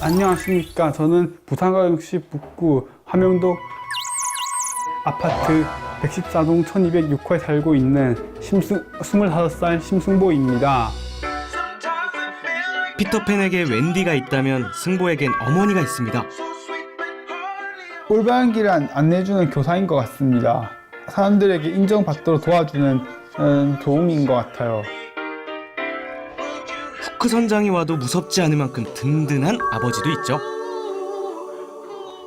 안녕하십니까. 저는 부산광역시 북구 함영도 아파트 114동 1206호에 살고 있는 심승, 25살 심승보입니다. 피터팬에게 웬디가 있다면 승보에겐 어머니가 있습니다. 올바른 길을 안- 안내해주는 교사인 것 같습니다. 사람들에게 인정받도록 도와주는 음, 도움인 것 같아요. 후크 선장이 와도 무섭지 않을 만큼 든든한 아버지도 있죠.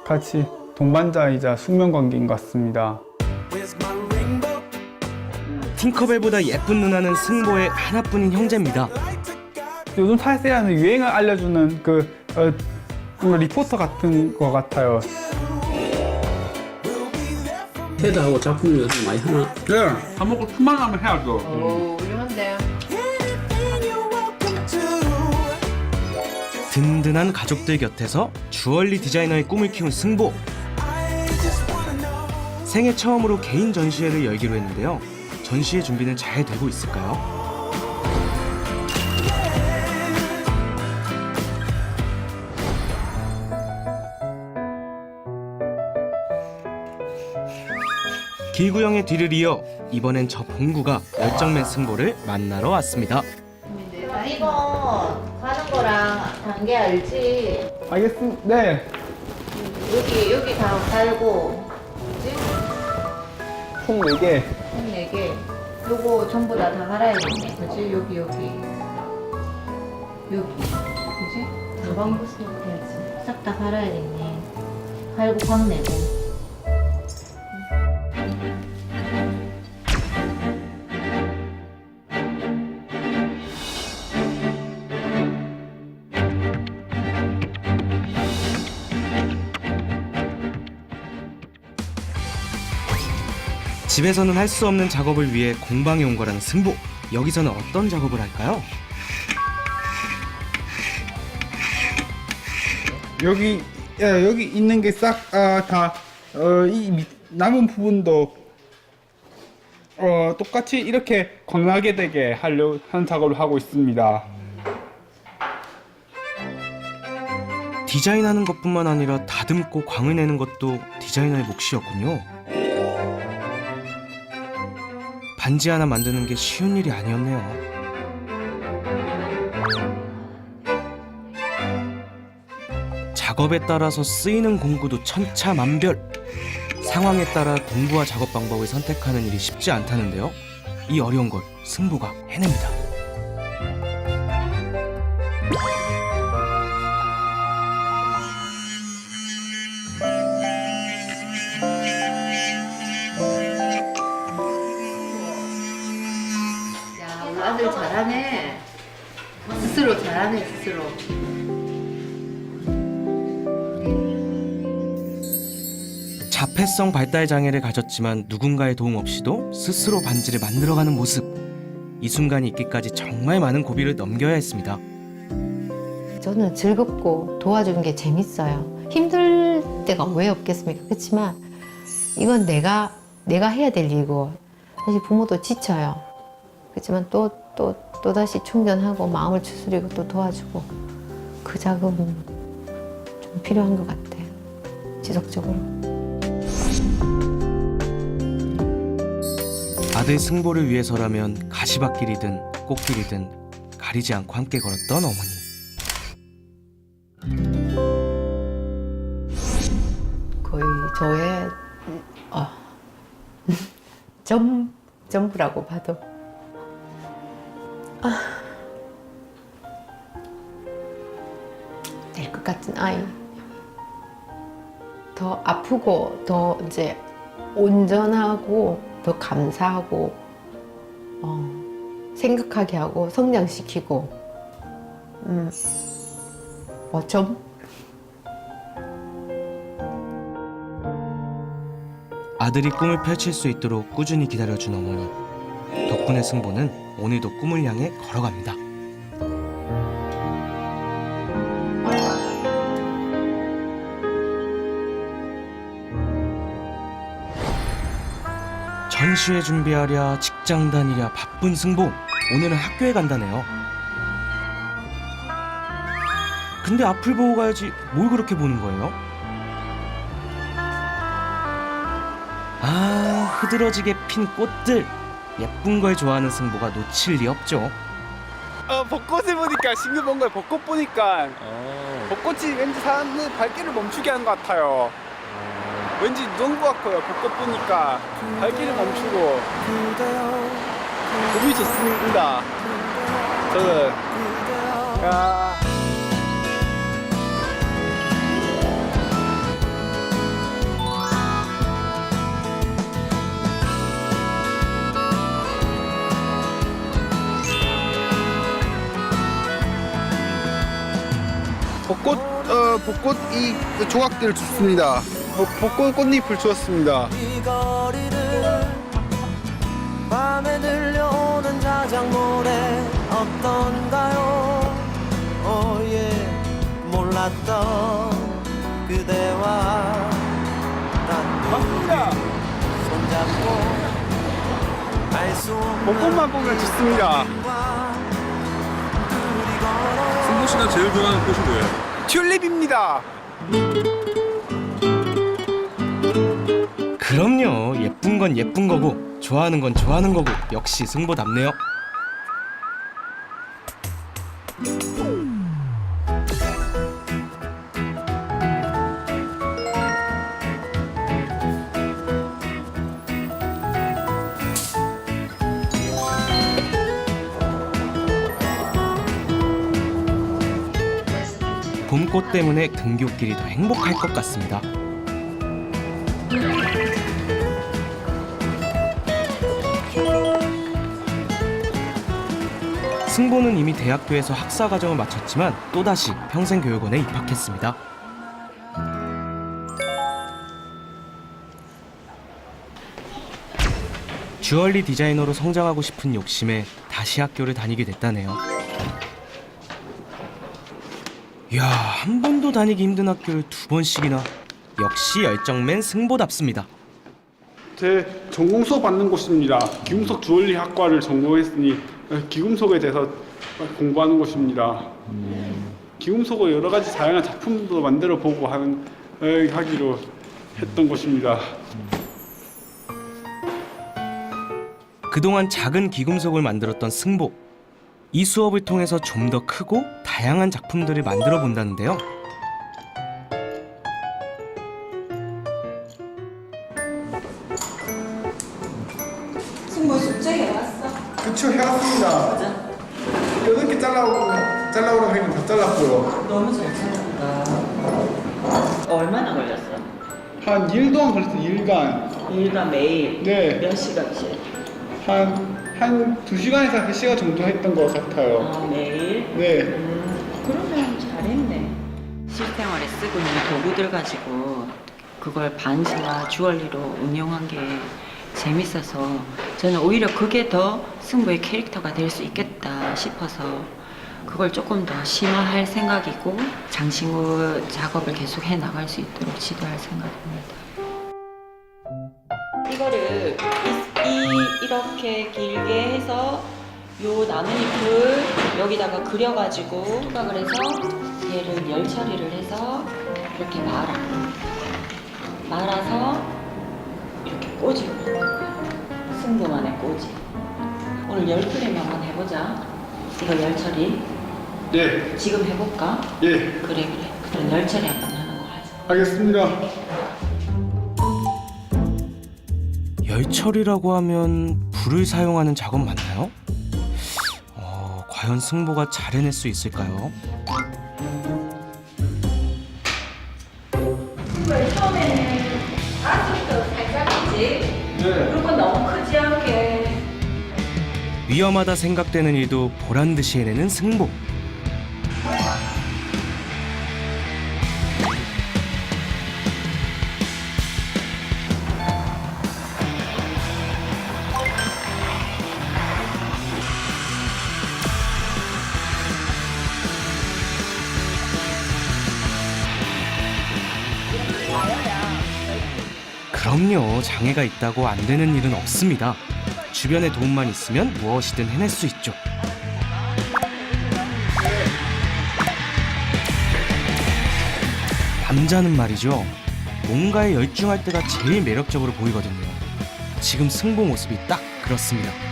같이 동반자이자 숙명관계인 것 같습니다. 팅커벨보다 예쁜 누나는 승보의 하나뿐인 형제입니다. 요즘 사회생활의 유행을 알려주는 그 어, 뭔가 리포터 같은 것 같아요. 테드하고 작품 요즘 많이 하나? 네, 밥 먹고 수만 하면 해야죠. 오, 훌륭한데. 든든한 가족들 곁에서 주얼리 디자이너의 꿈을 키운 승보. 생애 처음으로 개인 전시회를 열기로 했는데요. 전시회 준비는 잘 되고 있을까요? 길구형의 뒤를 이어 이번엔 저 봉구가 열정맨 승보를 만나러 왔습니다. 거랑 단계 알지? 알겠습니다. 네, 여기 여기 다 갈고 뭐지? 총 4개. 총 4개. 요거 전부 다 다 갈아야겠네. 그지? 여기 여기. 여기. 그지? 다방구 해야지. 싹 다 갈아야겠네. 갈고 광 내고. 집에서는 할 수 없는 작업을 위해 공방에 온 거라는 승보. 여기서는 어떤 작업을 할까요? 여기 예, 여기 있는 게 싹다 어, 이 남은 부분도 어, 똑같이 이렇게 광나게 되게 하려 하는 작업을 하고 있습니다. 디자인하는 것뿐만 아니라 다듬고 광을 내는 것도 디자이너의 몫이었군요. 반지 하나 만드는 게 쉬운 일이 아니었네요. 작업에 따라서 쓰이는 공구도 천차만별. 상황에 따라 공구와 작업 방법을 선택하는 일이 쉽지 않다는데요. 이 어려운 걸 승부가 해냅니다. 아들 잘하네. 스스로 잘하네, 스스로. 자폐성 발달 장애를 가졌지만 누군가의 도움 없이도 스스로 반지를 만들어가는 모습. 이 순간이 있기까지 정말 많은 고비를 넘겨야 했습니다. 저는 즐겁고 도와주는 게 재밌어요. 힘들 때가 왜 없겠습니까? 그렇지만 이건 내가 내가 해야 될 일이고 사실 부모도 지쳐요. 그렇지만 또 또 또 다시 충전하고 마음을 추스리고 또 도와주고 그 작업은 좀 필요한 것 같아요. 지속적으로. 아들 승보를 위해서라면 가시밭길이든 꽃길이든 가리지 않고 함께 걸었던 어머니. 거의 저의 어, 전 전부라고 봐도 같은 아이. 더 아프고 더 이제 온전하고 더 감사하고 어, 생각하게 하고 성장시키고 음, 뭐좀 아들이 꿈을 펼칠 수 있도록 꾸준히 기다려준 어머니. 덕분에 승보는 오늘도 꿈을 향해 걸어갑니다. 시회 준비하랴 직장 다니랴 바쁜 승보 오늘은 학교에 간다네요 근데 앞을 보고 가야지 뭘 그렇게 보는 거예요? 아 흐드러지게 핀 꽃들 예쁜 걸 좋아하는 승보가 놓칠 리 없죠 어, 벚꽃을 보니까 싱그벙 거예요. 벚꽃 보니까 벚꽃이 왠지 사람들 발길을 멈추게 하는 것 같아요. 왠지 누운 것 같고요. 벚꽃 보니까 발길을 멈추고 보기 좋습니다. 저는 야. 벚꽃 어 벚꽃 이 조각들 좋습니다. 벚- 벚꽃 꽃잎을 주었습니다. 이 거리를 밤에 들려오는 자작 노래 어떤가요? 오예 몰랐던 그대와 맞습니다. 손잡고 알수 없는 벚꽃만 보면 좋습니다. 승부 씨가 제일 좋아하는 꽃이 뭐예요? 튤립입니다. 그럼요. 예쁜 건 예쁜 거고 좋아하는 건 좋아하는 거고 역시 승보답네요. 봄꽃 때문에 등굣길이 더 행복할 것 같습니다 승보는 이미 대학교에서 학사 과정을 마쳤지만 또다시 평생교육원에 입학했습니다. 주얼리 디자이너로 성장하고 싶은 욕심에 다시 학교를 다니게 됐다네요. 이야, 한 번도 다니기 힘든 학교를 두 번씩이나. 역시 열정맨 승보답습니다. 제 전공 수업 받는 곳입니다. 기금속 주얼리 학과를 전공했으니 어, 기금속에 대해서 공부하는 곳입니다. 기금속으로 여러 가지 다양한 작품도 만들어 보고 하는 어, 하기로 했던 곳입니다. 그동안 작은 기금속을 만들었던 승보. 이 수업을 통해서 좀 더 크고 다양한 작품들을 만들어 본다는데요. 너무 잘 찾는다. 얼마나 걸렸어? 한일 동안 걸렸어요. 일간. 일과 매일 네. 몇 시간씩? 한한 두 시간에서 한 시간 정도 했던 것 같아요. 아, 매일? 네. 음, 그러면 잘했네. 실생활에 쓰고 있는 도구들 가지고 그걸 반지나 주얼리로 응용한 게 재밌어서 저는 오히려 그게 더 승부의 캐릭터가 될 수 있겠다 싶어서 그걸 조금 더 심화할 생각이고 장신구 작업을 계속 해 나갈 수 있도록 지도할 생각입니다. 이거를 이, 이 이렇게 길게 해서 요 나뭇잎을 여기다가 그려가지고 수박을 해서 얘를 열 처리를 해서 이렇게 말아. 말아서 이렇게 거야 승부만의 꼬지 오늘 열 프레임 한번 해보자 이거 열 처리 네. 지금 해볼까? 예. 그래 그래 그럼 열 처리 한번 하는 거 하자 알겠습니다. 열철이라고 하면 불을 사용하는 작업 맞나요? 어, 과연 승보가 잘 해낼 수 있을까요? 네. 그리고 너무 크지 않게 위험하다 생각되는 일도 보란 듯이 해내는 승보. 그럼요. 장애가 있다고 안 되는 일은 없습니다. 주변에 도움만 있으면 무엇이든 해낼 수 있죠. 남자는 말이죠. 뭔가에 열중할 때가 제일 매력적으로 보이거든요. 지금 승부 모습이 딱 그렇습니다.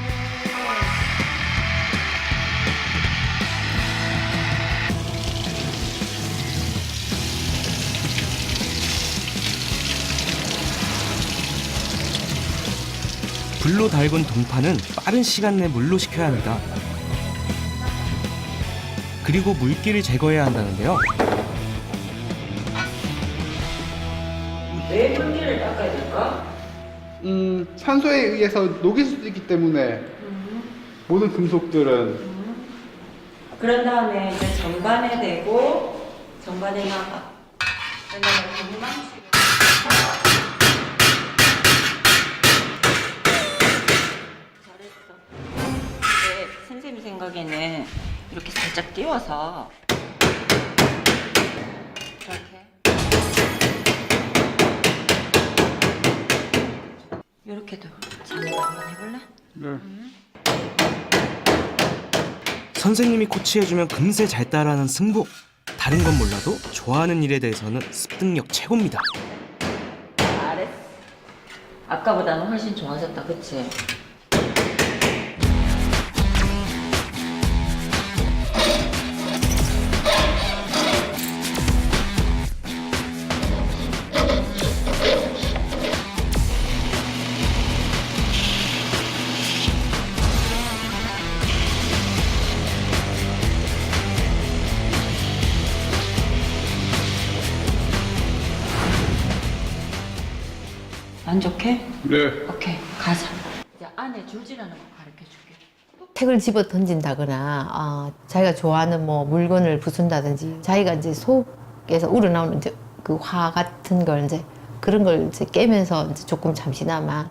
불로 달군 동파는 빠른 시간 내 물로 식혀야 합니다. 그리고 물기를 제거해야 한다는데요. 왜 물기를 닦아야 될까? 음, 산소에 의해서 녹일 수도 있기 때문에 모든 금속들은 그런 다음에 이제 전반에 대고 전반에 나가. 그다음에 건망치 선생님 생각에는 이렇게 살짝 띄워서 이렇게 이렇게도 자네가 한번 해볼래? 네. 선생님이 코치해주면 금세 잘 따라하는 승부. 다른 건 몰라도 좋아하는 일에 대해서는 습득력 최고입니다. 잘했어. 아까보다는 훨씬 좋아졌다, 그치? 만족해? 네. 오케이, 가자. 이제 안에 줄질하는 거 가르쳐 줄게. 택을 집어 던진다거나 아, 자기가 좋아하는 뭐 물건을 부순다든지 자기가 이제 속에서 우러나오는 이제 그 화 같은 걸 이제 그런 걸 이제 깨면서 이제 조금 잠시나마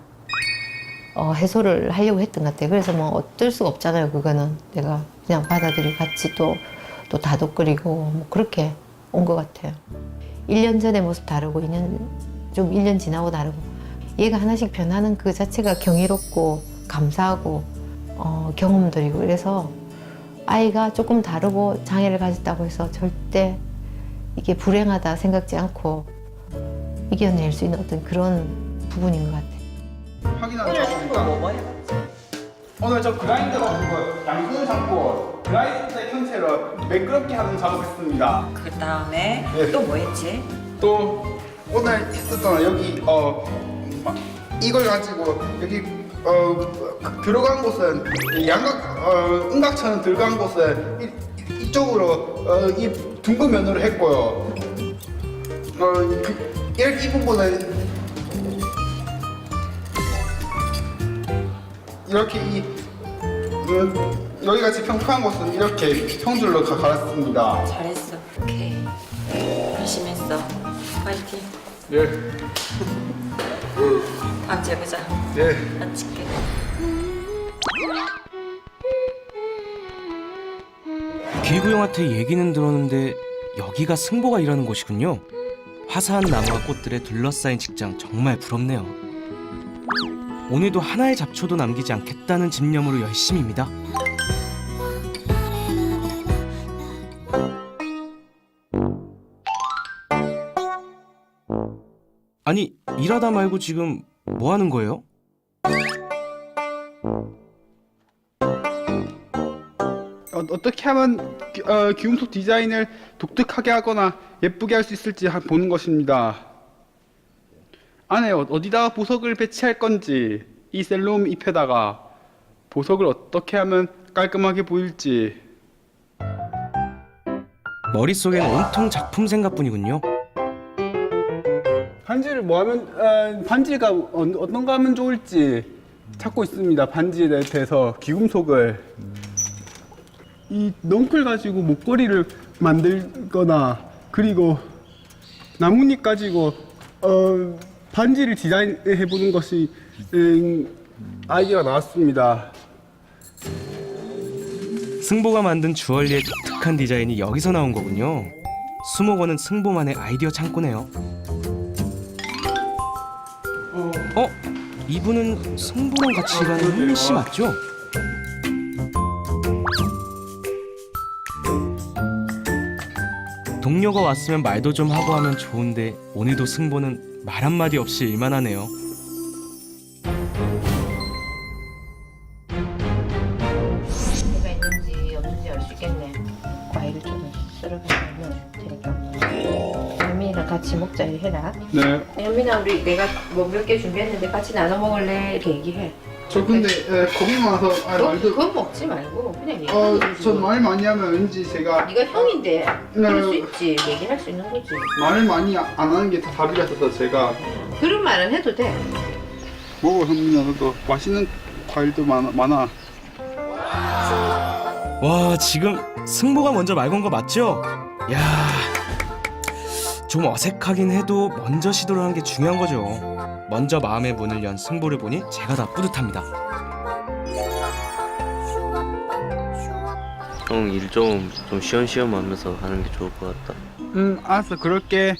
어, 해소를 하려고 했던 것 같아요. 그래서 뭐 어쩔 수가 없잖아요. 그거는 내가 그냥 받아들이고 같이 또, 또 다독거리고 뭐 그렇게 온 것 같아요. 1년 전의 모습 다르고 2년, 좀 1년 지나고 다르고 얘가 하나씩 변하는 그 자체가 경이롭고 감사하고 어, 경험들이고 그래서 아이가 조금 다르고 장애를 가졌다고 해서 절대 이게 불행하다 생각지 않고 이겨낼 수 있는 어떤 그런 부분인 것 같아요. 확인하는 거 오늘 저 그라인더가 그거 양손을 잡고 그라인더의 형태로 매끄럽게 하는 작업했습니다. 그 다음에 네. 또 뭐 했지? 또 오늘 했었잖아 여기 어 막 이걸 가지고 여기 어 들어간 곳은 이 양각 어 음각처럼 들어간 곳은 이, 이쪽으로 어 이 둥근 면으로 했고요. 어 그 이렇게 이 부분은 이렇게 이 음, 여기 같이 평평한 곳은 이렇게 평줄로 가- 갈았습니다. 잘했어. 오케이. 열심히 했어. 파이팅. 네, 다음 주에 보자. 네. 마칠게. 길구 형한테 얘기는 들었는데 여기가 승보가 일하는 곳이군요. 화사한 나무와 꽃들에 둘러싸인 직장 정말 부럽네요. 오늘도 하나의 잡초도 남기지 않겠다는 집념으로 열심입니다. 아니 일하다 말고 지금 뭐 하는 거예요? 어, 어떻게 하면 기- 어, 기움속 디자인을 독특하게 하거나 예쁘게 할 수 있을지 한- 보는 것입니다. 안에 어, 어디다가 보석을 배치할 건지 이 셀럼 잎에다가 보석을 어떻게 하면 깔끔하게 보일지 머릿속엔 온통 작품 생각뿐이군요. 반지를 뭐 하면 어, 반지가 어, 어떤 거 하면 좋을지 찾고 있습니다. 반지에 대해서 귀금속을 이 넝쿨 가지고 목걸이를 만들거나 그리고 나뭇잎 가지고 어, 반지를 디자인해 보는 것이 음, 아이디어가 나왔습니다. 승보가 만든 주얼리의 독특한 디자인이 여기서 나온 거군요. 수목원은 승보만의 아이디어 창고네요. 이분은 승보랑 같이 일하는 현미 씨 맞죠? 동료가 왔으면 말도 좀 하고 하면 좋은데 오늘도 승보는 말 한마디 없이 일만 하네요. 네. 연민아 우리 내가 뭐 몇 개 준비했는데 같이 나눠 먹을래 이렇게 얘기해. 저 근데 에, 겁이 많아서 아, 너 말도 그건 먹지 말고 그냥 어, 얘기하는 거지. 전말 많이 하면 왠지 제가 네가 형인데 그럴 수 네. 있지 얘기할 수 있는 거지. 말을 많이 안 하는 게 다 답이라서 제가 그런 말은 해도 돼. 먹어 현민아 너도 맛있는 과일도 많아, 많아. 와 지금 승보가 먼저 말 건 거 맞죠? 야, 좀 어색하긴 해도 먼저 시도를 한 게 중요한 거죠. 먼저 마음의 문을 연 승보를 보니 제가 다 뿌듯합니다. 형 일 좀 좀 시험시험 하면서 하는 게 좋을 것 같다. 응 알았어 그럴게.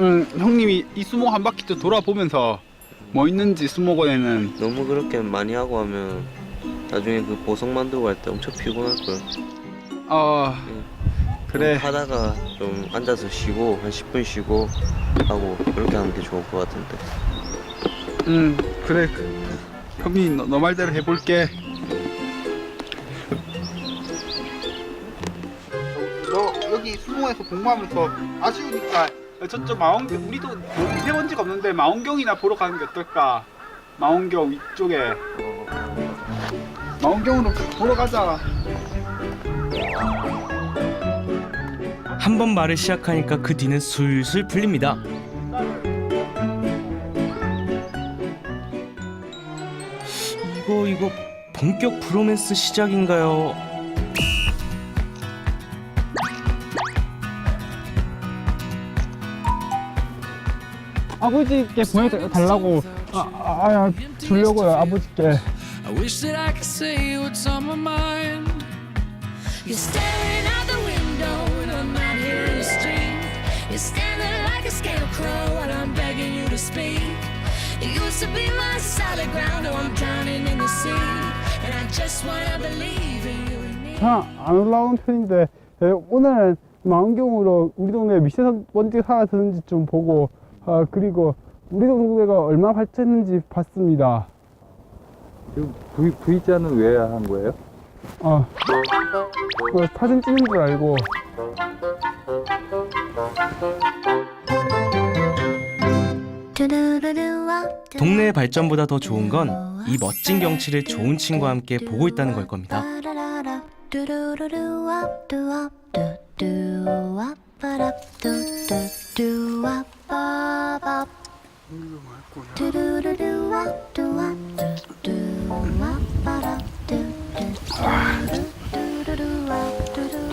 응 형님이 이 수목 한 바퀴 또 돌아보면서 뭐 있는지 수목원에는 너무 그렇게 많이 하고 하면 나중에 그 보석 만들고 할 때 엄청 피곤할 거야. 어 그래 하다가 좀 앉아서 쉬고 한 10분 쉬고 하고 그렇게 하는 게 좋을 것 같은데. 응 그래 그, 현민이 너, 너 말대로 해볼게. 너 여기 수목원에서 공부하면서 아쉬우니까 저쪽 망원경 우리도 해본 적 없는데 망원경이나 보러 가는 게 어떨까? 망원경 위쪽에 망원경으로 보러 가자. 한 번 말을 시작하니까 그 뒤는 술술 풀립니다. 이거 이거 본격 브로맨스 시작인가요? 아버지께 보내달라고 아, 아, 아 주려고요 아버지께. I wish that I could say what's on my mind. You're staring out standing like a scarecrow and I'm begging you to speak. You used to be my solid ground, now I'm drowning in the sea. And I just wanna believe in you and me. 잘안 올라오는 편인데 예, 오늘은 망원경으로 우리 동네 미세먼지가 사라졌는지 좀 보고 아, 그리고 우리 동네가 얼마나 발전했는지 봤습니다. 지금 V, V자는 왜 한 거예요? 어, 그 사진 찍는 줄 알고 동네의 발전보다 더 좋은 건 이 멋진 경치를 좋은 친구와 함께 보고 있다는 걸 겁니다.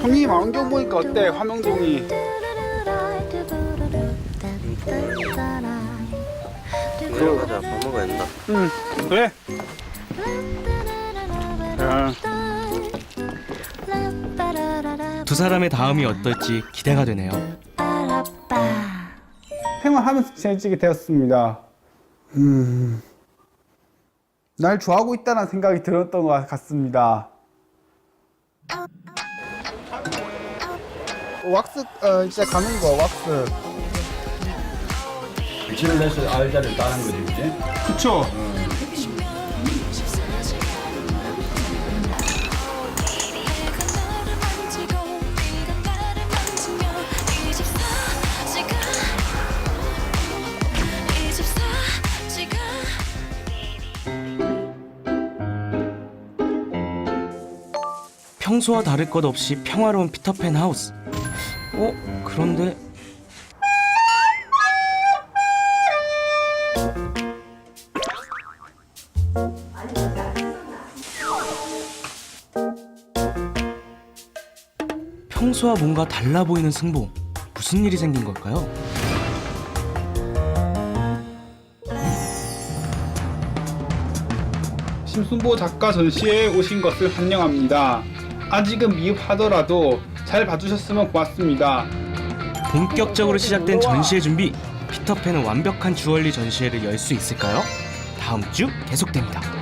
형이 망원경 보니까 어때 화명동이? 그럼 가자 밥 먹어야 된다. 응 그래. 자, 두 사람의 다음이 어떨지 기대가 되네요. 생활하면서 친해지게 되었습니다. 음, 날 좋아하고 있다는 생각이 들었던 것 같습니다. 왁스 어, 이제 가는 거 왁스. 빛을 내서 알자를 따는 거지, 그지? 그쵸? 평소와 다를 것 없이 평화로운 피터팬 하우스. 어? 그런데 평소와 뭔가 달라 보이는 승보. 무슨 일이 생긴 걸까요? 심순보 작가 전시회에 오신 것을 환영합니다. 아직은 미흡하더라도 잘 봐주셨으면 고맙습니다. 본격적으로 시작된 전시회 준비. 피터팬은 완벽한 주얼리 전시회를 열 수 있을까요? 다음 주 계속됩니다.